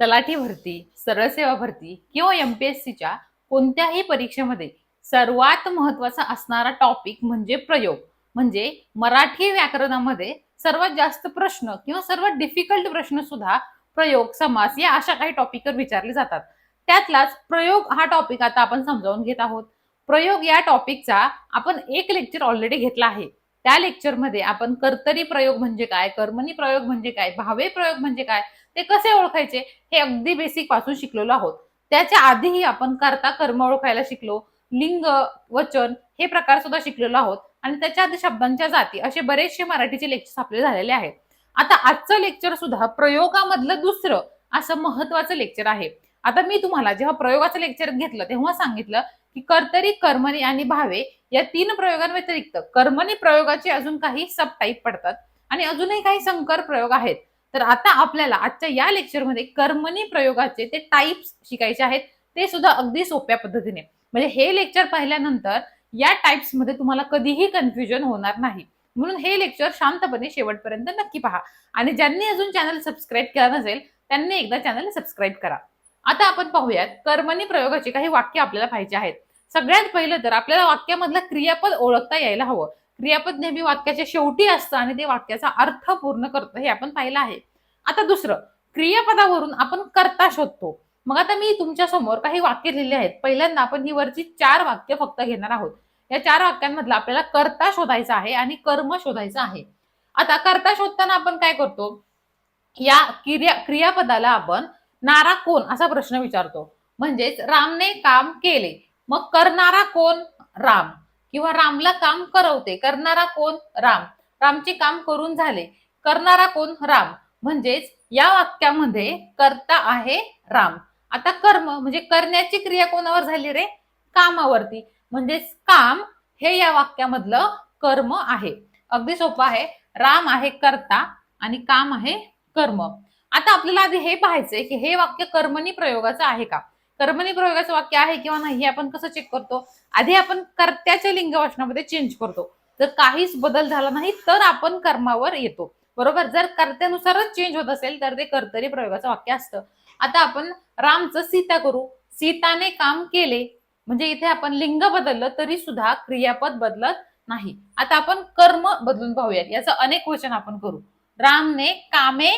तलाठी भरती सरळ सेवा भरती किंवा एमपीएससीच्या कोणत्याही परीक्षेमध्ये सर्वात महत्त्वाचा असणारा टॉपिक म्हणजे प्रयोग. म्हणजे मराठी व्याकरणामध्ये सर्वात जास्त प्रश्न किंवा सर्वात डिफिकल्ट प्रश्न सुद्धा प्रयोग समास या अशा काही टॉपिकवर विचारले जातात. त्यातलाच प्रयोग हा टॉपिक आता आपण समजावून घेत आहोत. प्रयोग या टॉपिकचा आपण एक लेक्चर ऑलरेडी घेतला आहे. त्या लेक्चरमध्ये आपण कर्तरी प्रयोग म्हणजे काय कर्मणी प्रयोग म्हणजे काय भावे प्रयोग म्हणजे काय ते कसे ओळखायचे? हे अगदी बेसिकपासून शिकलेलो आहोत. त्याच्या आधीही आपण कर्ता कर्म ओळखायला शिकलो. लिंग वचन हे प्रकार सुद्धा शिकलेलो आहोत. आणि त्याच्या आधी शब्दांच्या जाती असे बरेचसे मराठीचे लेक्चर्स आपले झालेले आहेत. आता आजचं लेक्चर सुद्धा प्रयोगामधलं दुसरं असं महत्वाचं लेक्चर आहे. आता मी तुम्हाला जेव्हा प्रयोगाचं लेक्चर घेतलं तेव्हा सांगितलं की कर्तरी कर्मणी आणि भावे या तीन प्रयोगांव्यतिरिक्त कर्मणी प्रयोगाचे अजून काही सब टाईप पडतात. आणि अजूनही काही संकर प्रयोग आहेत. तर आता आपल्याला आजच्या या लेक्चरमध्ये कर्मणी प्रयोगाचे ते टाईप्स शिकायचे आहेत ते सुद्धा अगदी सोप्या पद्धतीने. म्हणजे हे लेक्चर पाहिल्यानंतर या टाईप्समध्ये तुम्हाला कधीही कन्फ्युजन होणार नाही. म्हणून हे लेक्चर शांतपणे शेवटपर्यंत नक्की पहा. आणि ज्यांनी अजून चॅनल सबस्क्राईब केला नसेल त्यांनी एकदा चॅनल सबस्क्राईब करा. आता आपण पाहूयात कर्मणी प्रयोगाचे काही वाक्य आपल्याला पाहिजे आहेत. सगळ्यात पहिलं तर आपल्याला वाक्यामधलं क्रियापद ओळखता यायला हवं. क्रियापद नेहमी वाक्याच्या शेवटी असतं आणि ते वाक्याचा अर्थ पूर्ण करतं हे आपण पाहिलं आहे. आता दुसरं क्रियापदावरून आपण कर्ता शोधतो. मग आता मी तुमच्यासमोर काही वाक्य लिहिली आहेत. पहिल्यांदा आपण ही वरची चार वाक्य फक्त घेणार आहोत. या चार वाक्यांमधला आपल्याला कर्ता शोधायचा आहे आणि कर्म शोधायचं आहे. आता कर्ता शोधताना आपण काय करतो? या क्रिया क्रियापदाला आपण नारा कोण असा प्रश्न विचारतो. म्हणजेच रामने काम केले. मग करणारा कोण? राम. किंवा रामला काम करवते. करणारा कोण? राम. रामचे काम करून झाले. करणारा कोण? राम. म्हणजेच या वाक्यामध्ये कर्ता आहे राम. आता कर्म म्हणजे करण्याची क्रिया कोणावर झाली रे? कामावरती. म्हणजेच काम हे या वाक्यामधलं कर्म आहे. अगदी सोपं आहे. राम आहे कर्ता आणि काम आहे कर्म. आता आपल्याला आधी हे पाहायचंय की हे वाक्य कर्मणी प्रयोगाचं आहे का? कर्मणी प्रयोगाचं वाक्य आहे किंवा नाही हे आपण कसं चेक करतो? आधी आपण कर्त्याच्या लिंगवचनामध्ये चेंज करतो. जर काहीच बदल झाला नाही तर आपण कर्मावर येतो. बरोबर? जर कर्त्यानुसारच चेंज होत असेल तर ते कर्तरी प्रयोगाचं वाक्य असतं. आता आपण रामचं सीता करू. सीताने काम केले. म्हणजे इथे आपण लिंग बदललं तरी सुद्धा क्रियापद बदलत नाही. आता आपण कर्म बदलून पाहूयात. याचं अनेक वचन आपण करू. रामने कामे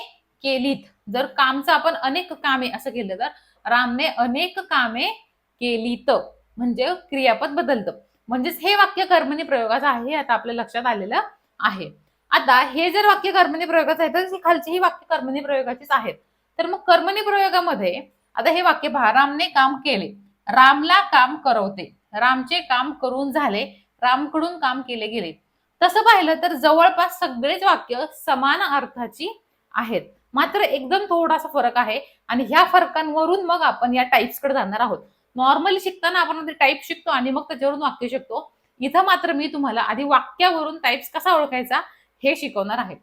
केलीत. जर कामचं आपण अनेक कामे असं केलं तर रामने अनेक कामे केलीत. म्हणजे क्रियापद बदलतं. म्हणजेच हे वाक्य कर्मणी प्रयोगाचं आहे आता आपल्या लक्षात आलेलं आहे. आता हे जर वाक्य कर्मणी प्रयोगाचं आहे तर खालची ही वाक्य कर्मणी प्रयोगाचीच आहेत. तर मग कर्मणी प्रयोगामध्ये आता हे वाक्य पहा रामने काम केले. रामला काम करवते. रामचे काम करून झाले. रामकडून काम केले गेले. तसं पाहिलं तर जवळपास सगळेच वाक्य समान अर्थाची आहेत. मात्र एकदम थोडासा फरक आहे. आणि ह्या फरकांवरून मग आपण या टाईप्सकडे जाणार आहोत. नॉर्मली शिकताना आपण टाईप शिकतो आणि मग त्याच्यावरून वाक्य शिकतो. इथं मात्र मी तुम्हाला आधी वाक्यावरून टाईप्स कसा ओळखायचा हे शिकवणार आहे.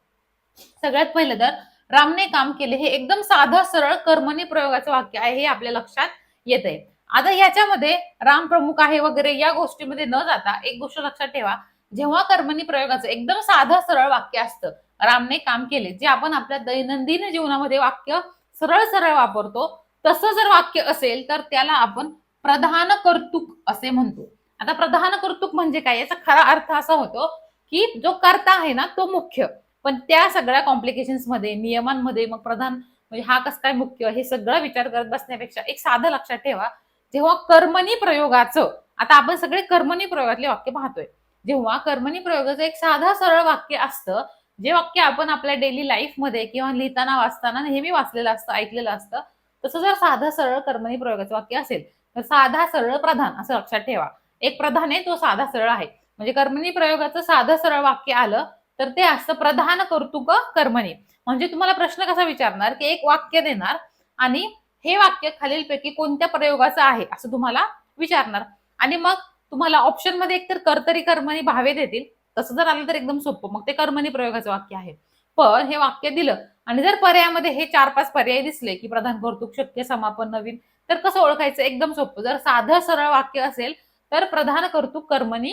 सगळ्यात पहिलं तर रामने काम केले हे एकदम साधं सरळ कर्मणी प्रयोगाचं वाक्य आहे हे आपल्या लक्षात येत आहे आता याच्यामध्ये राम प्रमुख आहे वगैरे या गोष्टीमध्ये न जाता एक गोष्ट लक्षात ठेवा. जेव्हा कर्मणी प्रयोगाचं एकदम साधं सरळ वाक्य असतं रामने काम केले. जे आपण आपल्या दैनंदिन जीवनामध्ये वाक्य सरळ सरळ वापरतो तसं जर वाक्य असेल तर त्याला आपण प्रधान कर्तुक असे म्हणतो. आता प्रधान कर्तुक म्हणजे काय? याचा खरा अर्थ असा होतो की जो कर्ता आहे ना तो मुख्य. पण त्या सगळ्या कॉम्प्लिकेशन्समध्ये नियमांमध्ये मग प्रधान म्हणजे हा कसं काय मुख्य? हे सगळं विचार करत बसण्यापेक्षा एक साधं लक्षात ठेवा. जेव्हा कर्मणी प्रयोगाचं आता आपण सगळे कर्मणी प्रयोगातले वाक्य पाहतोय. जेव्हा कर्मणी प्रयोगाचं एक साधा सरळ वाक्य असतं जे वाक्य आपण आपल्या डेली लाईफमध्ये किंवा लिहिताना वाचताना नेहमी वाचलेलं असतं ऐकलेलं असतं तसं जर साधा सरळ कर्मणी प्रयोगाचं वाक्य असेल तर साधा सरळ प्रधान असं लक्षात ठेवा. एक प्रधान आहे तो साधा सरळ आहे. म्हणजे कर्मणी प्रयोगाचं साधं सरळ वाक्य आलं तर ते असतं प्रधान कर्तुक कर्मणी म्हणजे तुम्हाला प्रश्न कसा विचारणार की एक वाक्य देणार आणि हे वाक्य खालीलपैकी कोणत्या प्रयोगाचं आहे असं तुम्हाला विचारणार. आणि मग तुम्हाला ऑप्शनमध्ये एकतर कर्तरी कर्मणी भावे देतील तसं जर आलं तर एकदम सोपं. मग ते कर्मणी प्रयोगाचं वाक्य आहे. पण हे वाक्य दिलं आणि जर पर्यायामध्ये हे चार पाच पर्याय दिसले की प्रधान कर्तुक शक्य समापन नवीन तर कसं ओळखायचं? एकदम सोपं. जर साधं सरळ वाक्य असेल तर प्रधान कर्तुक कर्मणी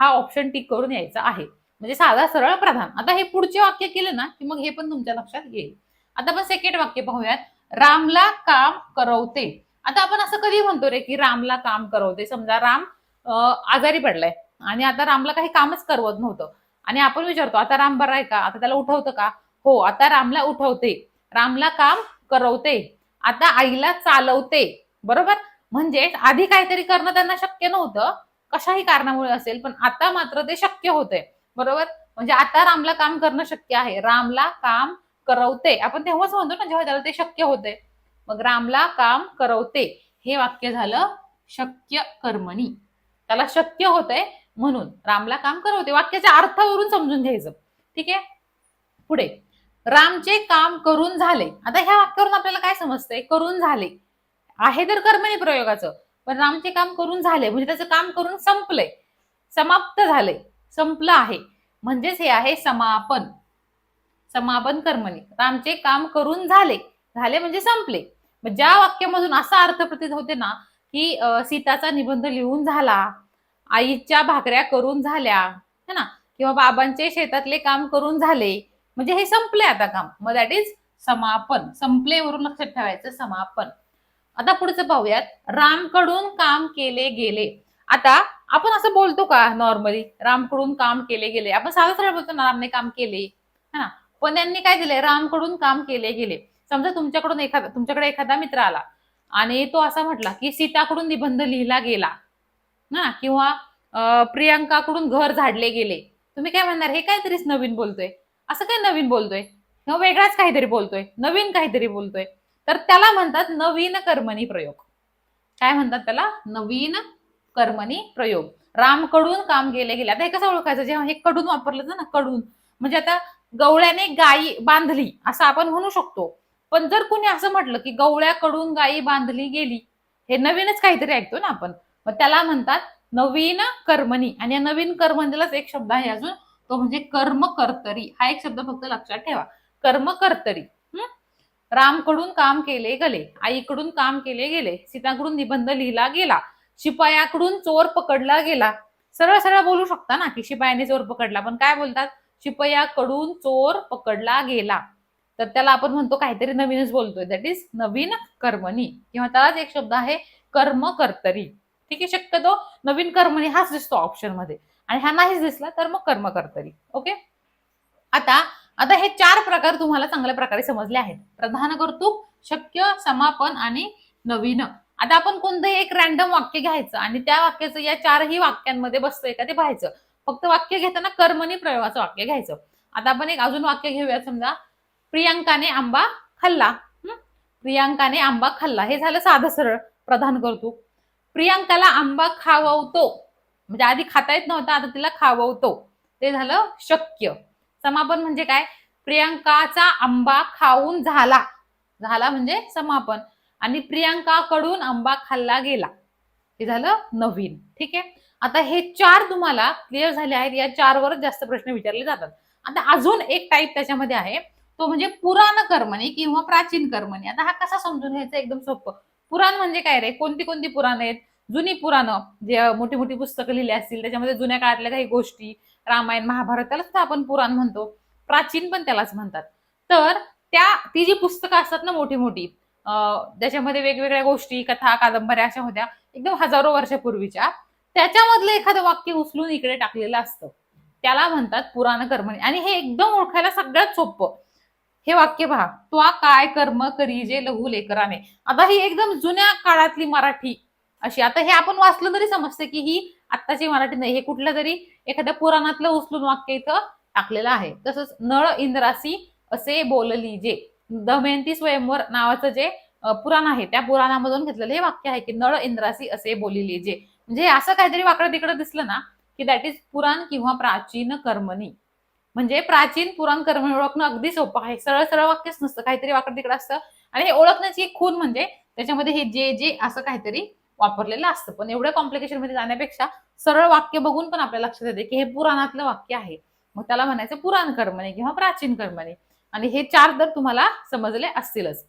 हा ऑप्शन टिक करून यायचा आहे. म्हणजे साधा सरळ प्रधान. आता हे पुढचे वाक्य केलं ना की मग हे पण तुमच्या लक्षात येईल. आता आपण सेकंड वाक्य पाहूयात. रामला काम करवते. आता आपण असं कधी म्हणतो रे की रामला काम करवते? समजा राम आजारी पडलाय. आणि आता रामला काही कामच करवत नव्हतं. आणि आपण विचारतो आता राम बरा आहे का? आता त्याला उठवतं का? हो आता रामला उठवते. रामला काम करवते. आता आईला चालवते. बरोबर? म्हणजे आधी काहीतरी करणं त्यांना शक्य नव्हतं. कशाही कारणामुळे असेल पण आता मात्र ते शक्य होते बरोबर? म्हणजे आता रामला काम करणं शक्य आहे. रामला काम करवते. आपण तेव्हाच म्हणतो ना जेव्हा त्याला ते शक्य होते मग रामला काम करवते. हे वाक्य झालं शक्य कर्मणी. त्याला शक्य होतंय म्हणून रामला काम करवते वाक्याच्या अर्थावरून समजून घ्यायचं. ठीक आहे? पुढे. रामचे काम करून झाले. आता ह्या वाक्यावरून आपल्याला काय समजतंय? करून झाले. आहे तर कर्मणी प्रयोगाचं. पण रामचे काम करून झाले. म्हणजे त्याचं काम करून संपलंय. समाप्त झाले संपलं आहे. म्हणजेच हे आहे समापन. समापन कर्मणी. रामचे काम करून झाले. झाले म्हणजे संपले. ज्या वाक्यामधून असा अर्थ प्रतीत होते ना की सीताचा निबंध लिहून झाला. आईच्या भाकऱ्या करून झाल्या है ना? किंवा बाबांचे शेतातले काम करून झाले. म्हणजे हे संपले आता काम. मग दॅट इज समापन. संपले वरून लक्षात ठेवायचं समापन. आता पुढचं पाहूयात. रामकडून काम केले गेले. आता आपण असं बोलतो का नॉर्मली रामकडून काम केले गेले. आपण साधं सरळ बोलतो ना रामने काम केले. है ना? पण त्यांनी काय दिले रामकडून काम केले गेले. समजा तुमच्याकडून एखादा तुमच्याकडे एखादा मित्र आला आणि तो असा म्हटला की सीताकडून निबंध लिहिला गेला. ना? किंवा प्रियांकाकडून घर झाडले गेले. तुम्ही काय म्हणणार? हे काहीतरीच नवीन बोलतोय. असं काय नवीन बोलतोय? किंवा वेगळाच काहीतरी बोलतोय. नवीन काहीतरी बोलतोय. तर त्याला म्हणतात नवीन कर्मणी प्रयोग. काय म्हणतात त्याला? नवीन कर्मणी प्रयोग. रामकडून काम गेले गेले. आता हे कसं ओळखायचं? जेव्हा हे कडून वापरलं जातं ना कडून. म्हणजे आता गवळ्याने गायी बांधली असं आपण म्हणू शकतो. पण जर कुणी असं म्हटलं की गवळ्याकडून गायी बांधली गेली हे नवीनच काहीतरी ऐकतो ना आपण. मग त्याला म्हणतात नवीन कर्मणी. आणि या नवीन कर्मणीलाच एक शब्द आहे अजून. तो म्हणजे कर्म कर्तरी हा एक शब्द फक्त लक्षात ठेवा. कर्म कर्तरी रामकडून काम केले गेले आईकडून काम केले गेले सीताकडून निबंध लिहिला गेला शिपायाकडून चोर पकडला गेला. सरळ सरळ बोलू शकता ना की शिपायाने चोर पकडला पण काय बोलतात? शिपयाकडून चोर पकडला गेला. तर त्याला आपण म्हणतो काहीतरी नवीनच बोलतोय. दॅट इज नवीन कर्मणी. किंवा त्यालाच एक शब्द आहे कर्म कर्तरी ठीक? आहे शक्यतो नवीन कर्मणी हाच दिसतो ऑप्शनमध्ये. आणि हा नाहीच दिसला तर मग कर्म कर्तरी ओके आता आता हे चार प्रकार तुम्हाला चांगल्या प्रकारे समजले आहेत. प्रधान कर्तुक शक्य समापन आणि नवीन. आता आपण कोणतंही एक रॅन्डम वाक्य घ्यायचं आणि त्या वाक्याचं या चारही वाक्यांमध्ये बसतोय का ते पाहायचं. फक्त वाक्य घेताना कर्मणी प्रयोगाचं वाक्य घ्यायचं. आता आपण एक अजून वाक्य घेऊया समजा. प्रियांकाने आंबा खाल्ला. प्रियांकाने आंबा खाल्ला. हे झालं साधं सरळ. प्रधान कर्तुक. प्रियांकाला आंबा खाववतो. म्हणजे आधी खाता येत नव्हता आता तिला खाववतो. ते झालं शक्य. समापन म्हणजे काय? प्रियांकाचा आंबा खाऊन झाला. झाला म्हणजे समापन. आणि प्रियांकाकडून आंबा खाल्ला गेला. हे झालं नवीन. ठीक आहे? आता हे चार तुम्हाला क्लिअर झाले आहेत. या चारवरच जास्त प्रश्न विचारले जातात. आता अजून एक टाईप त्याच्यामध्ये आहे. तो म्हणजे पुराण कर्मणी किंवा प्राचीन कर्मणी. आता हा कसा समजून घ्यायचा? एकदम सोपं. पुराण म्हणजे काय रे? कोणती कोणती पुराण आहेत? जुनी पुराणं जे मोठी मोठी पुस्तकं लिहिली असतील त्याच्यामध्ये जुन्या काळातल्या काही गोष्टी रामायण महाभारत त्याला सुद्धा आपण पुराण म्हणतो. प्राचीन पण त्यालाच म्हणतात. तर त्या ती जी पुस्तकं असतात ना मोठी मोठी अं, वेगवेगळ्या गोष्टी कथा कादंबऱ्या अशा होत्या एकदम हजारो वर्षापूर्वीच्या त्याच्यामधलं एखादं वाक्य उचलून इकडे टाकलेलं असतं. त्याला म्हणतात पुराण कर्मणी आणि हे एकदम ओळखायला सगळ्यात सोपं. हे वाक्य पहा. त्वा काय कर्म करी जे लघु लेकराने. आता ही एकदम जुन्या काळातली मराठी अशी. आता हे आपण वाचलं तरी समजते की ही आत्ताची मराठी नाही. हे कुठलं तरी एखाद्या पुराणातलं उचलून वाक्य इथं टाकलेलं आहे. तसंच नळ इंद्रासी असे बोलली जे. दमयंती स्वयंवर नावाचं जे पुराण आहे त्या पुराणामधून घेतलेलं हे वाक्य आहे की नळ इंद्रासी असे बोलिले जे. म्हणजे असं काहीतरी वाकडं तिकडं दिसलं ना की दॅट इज पुराण किंवा प्राचीन कर्मणी. म्हणजे प्राचीन पुराणकर्मी ओळखणं अगदी सोपं आहे. सरळ सरळ वाक्यच नसतं. काहीतरी वाकड तिकडं असतं. आणि हे ओळखण्याची एक खून म्हणजे त्याच्यामध्ये हे जे जे असं काहीतरी वापरलेलं असतं. पण एवढ्या कॉम्प्लिकेशनमध्ये जाण्यापेक्षा सरळ वाक्य बघून पण आपल्या लक्षात येते की हे पुराणातलं वाक्य आहे. मग त्याला म्हणायचं पुराण कर्मणे किंवा प्राचीन कर्मणे. आणि हे चार तर तुम्हाला समजले असतीलच.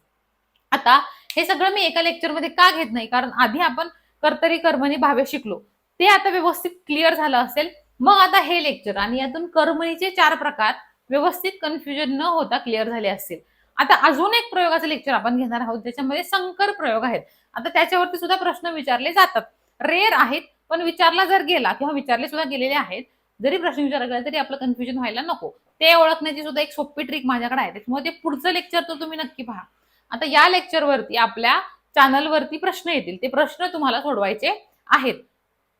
आता हे सगळं मी एका लेक्चरमध्ये का घेत नाही? कारण आधी आपण कर्तरी कर्मणी भावे शिकलो. ते आता व्यवस्थित क्लिअर झालं असेल. मग आता हे लेक्चर आणि यातून करमणीचे चार प्रकार व्यवस्थित कन्फ्युजन न होता क्लिअर झाले असतील. आता अजून एक प्रयोगाचं लेक्चर आपण घेणार आहोत ज्याच्यामध्ये संकर प्रयोग आहेत. आता त्याच्यावरती सुद्धा प्रश्न विचारले जातात. रेअर आहेत पण विचारला जर गेला किंवा विचारले सुद्धा गेलेले आहेत जरी प्रश्न विचारला गेला तरी आपलं कन्फ्युजन व्हायला नको. ते ओळखण्याची सुद्धा एक सोपी ट्रिक माझ्याकडे आहे. त्याच्यामुळे ते पुढचं लेक्चर तर तुम्ही नक्की पहा. आता या लेक्चरवरती आपल्या चॅनलवरती प्रश्न येतील. ते प्रश्न तुम्हाला सोडवायचे आहेत.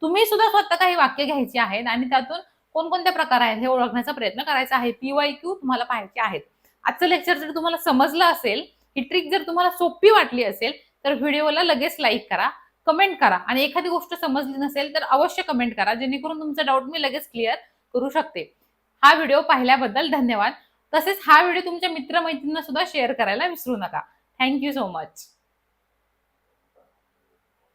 तुम्ही सुद्धा स्वतः काही वाक्य घ्यायची आहेत आणि त्यातून कोणकोणत्या प्रकार आहेत हे ओळखण्याचा प्रयत्न करायचा आहे. पीवाय क्यू तुम्हाला पाहायचे आहेत. आजचं लेक्चर जर तुम्हाला समजलं असेल ही ट्रिक जर तुम्हाला सोपी वाटली असेल तर व्हिडिओला लगेच लाईक करा कमेंट करा आणि एखादी गोष्ट समजली नसेल तर अवश्य कमेंट करा जेणेकरून तुमचा डाऊट मी लगेच क्लिअर करू शकते. हा व्हिडिओ पाहिल्याबद्दल धन्यवाद. तसेच हा व्हिडिओ तुमच्या मित्रमैत्रिणींना सुद्धा शेअर करायला विसरू नका. Thank you so much